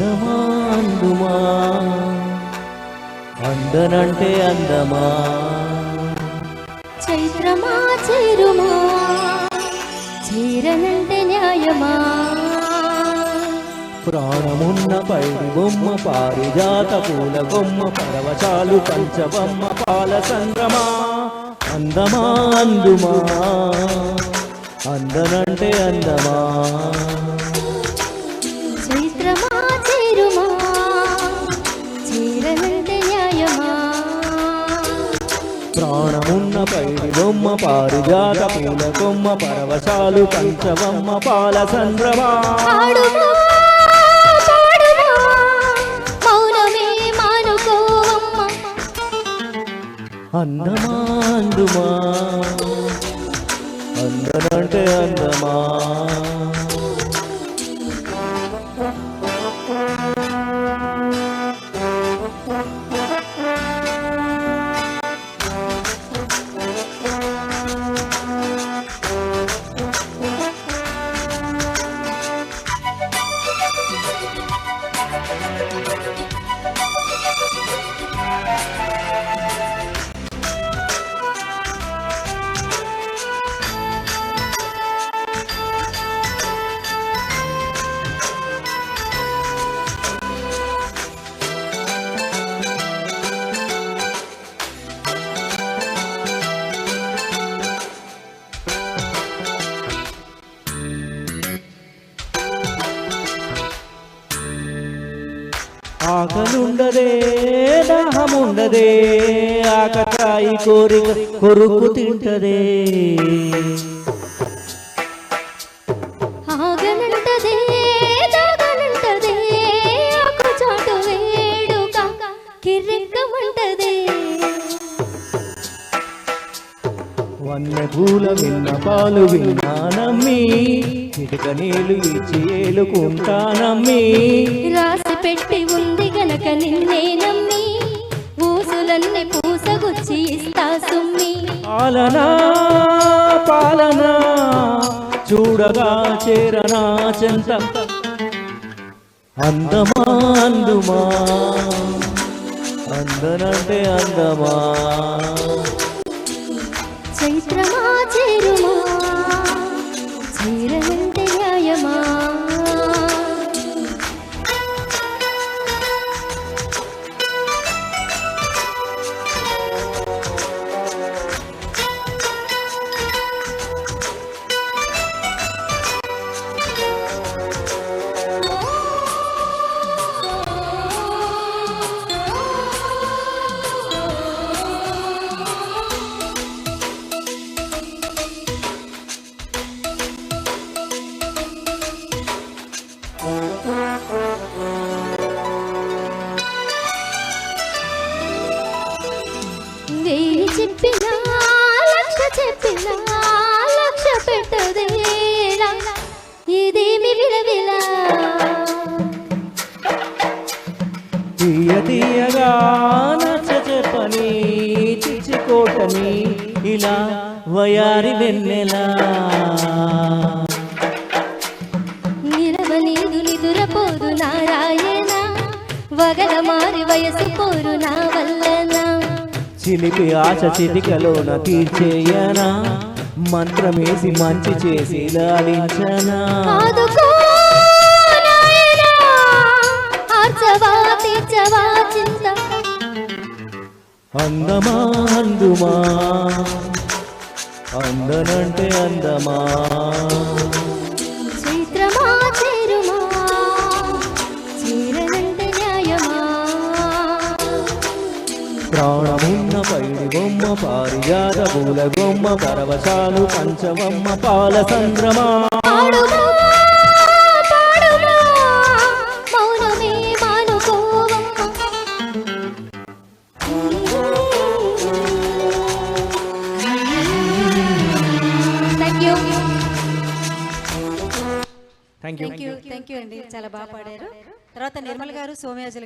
అందమా అందుమా అందనంటే అందమా? చైత్రమా చేరుమా? చీరనంటే న్యాయమా? ప్రాణమున్న పైడి బొమ్మ పారిజాత పూల బొమ్మ పరవశాలు పంచబొమ్మ పాల సంద్రమా? అందమా అందుమా? అందనంటే అందమా? ప్రాణమున్న పైడి బొమ్మ పారిజాత పూల బొమ్మ పరవశాలు పంచబొమ్మ పాల సంద్రమా పాడుమా పాడుమా మౌనమే మానుకోవమ్మ అందమా అందుమా అందనంటే అందమా. ఆకలుండదే దాహముండదే ఆకతాయి కోరిక కొరుకు తింటదే. వన్న పూల విన్న పాలు విన్నానమ్మి చిటిక నీళ్ళు ఇచ్చి ఏలుకుంటానమ్మి. రాసి పెట్టి ఉంది గనక నిన్నే నమ్మి. ఊసులన్నీ పూసగుచ్చి ఇస్తా సుమ్మి. పాలనా పాలనా చూడగా చేరనా చెంత. అందమా అందుమా అందనంటే అందమా. చైత్రమా చేరుమా? చీరనంటే వెయ్యి చెప్పినా లక్ష చెప్పినా లక్ష పెట్టదేలా ఇదేమి విలవిలా? తీయ తీయగా నచ్చ చెప్పని చిచ్చుకోటని ఇలా వయారి వెన్నెలా. నిరవలేదు నిదురపోదు నారాయణ వగల మారి వయసు పోరు నా వల్లనా. చిలిపి ఆశ చిటికలోన తీర్చేయనా? మంత్రమేసి మంచి చేసి లాలించనా? అందమా అందుమా? అందనంటే అందమా? చైత్రమా చేరుమా? చీరనంటే న్యాయమా? ప్రాణమున్న పైడి బొమ్మ పారిజాత పూల బొమ్మ పరవశాలు పంచవమ్మ పాల సంద్రమా యూ థ్యాంక్ యూ అండి. చాలా బాగా పాడారు. తర్వాత నిర్మల్ గారు సోమయాజులు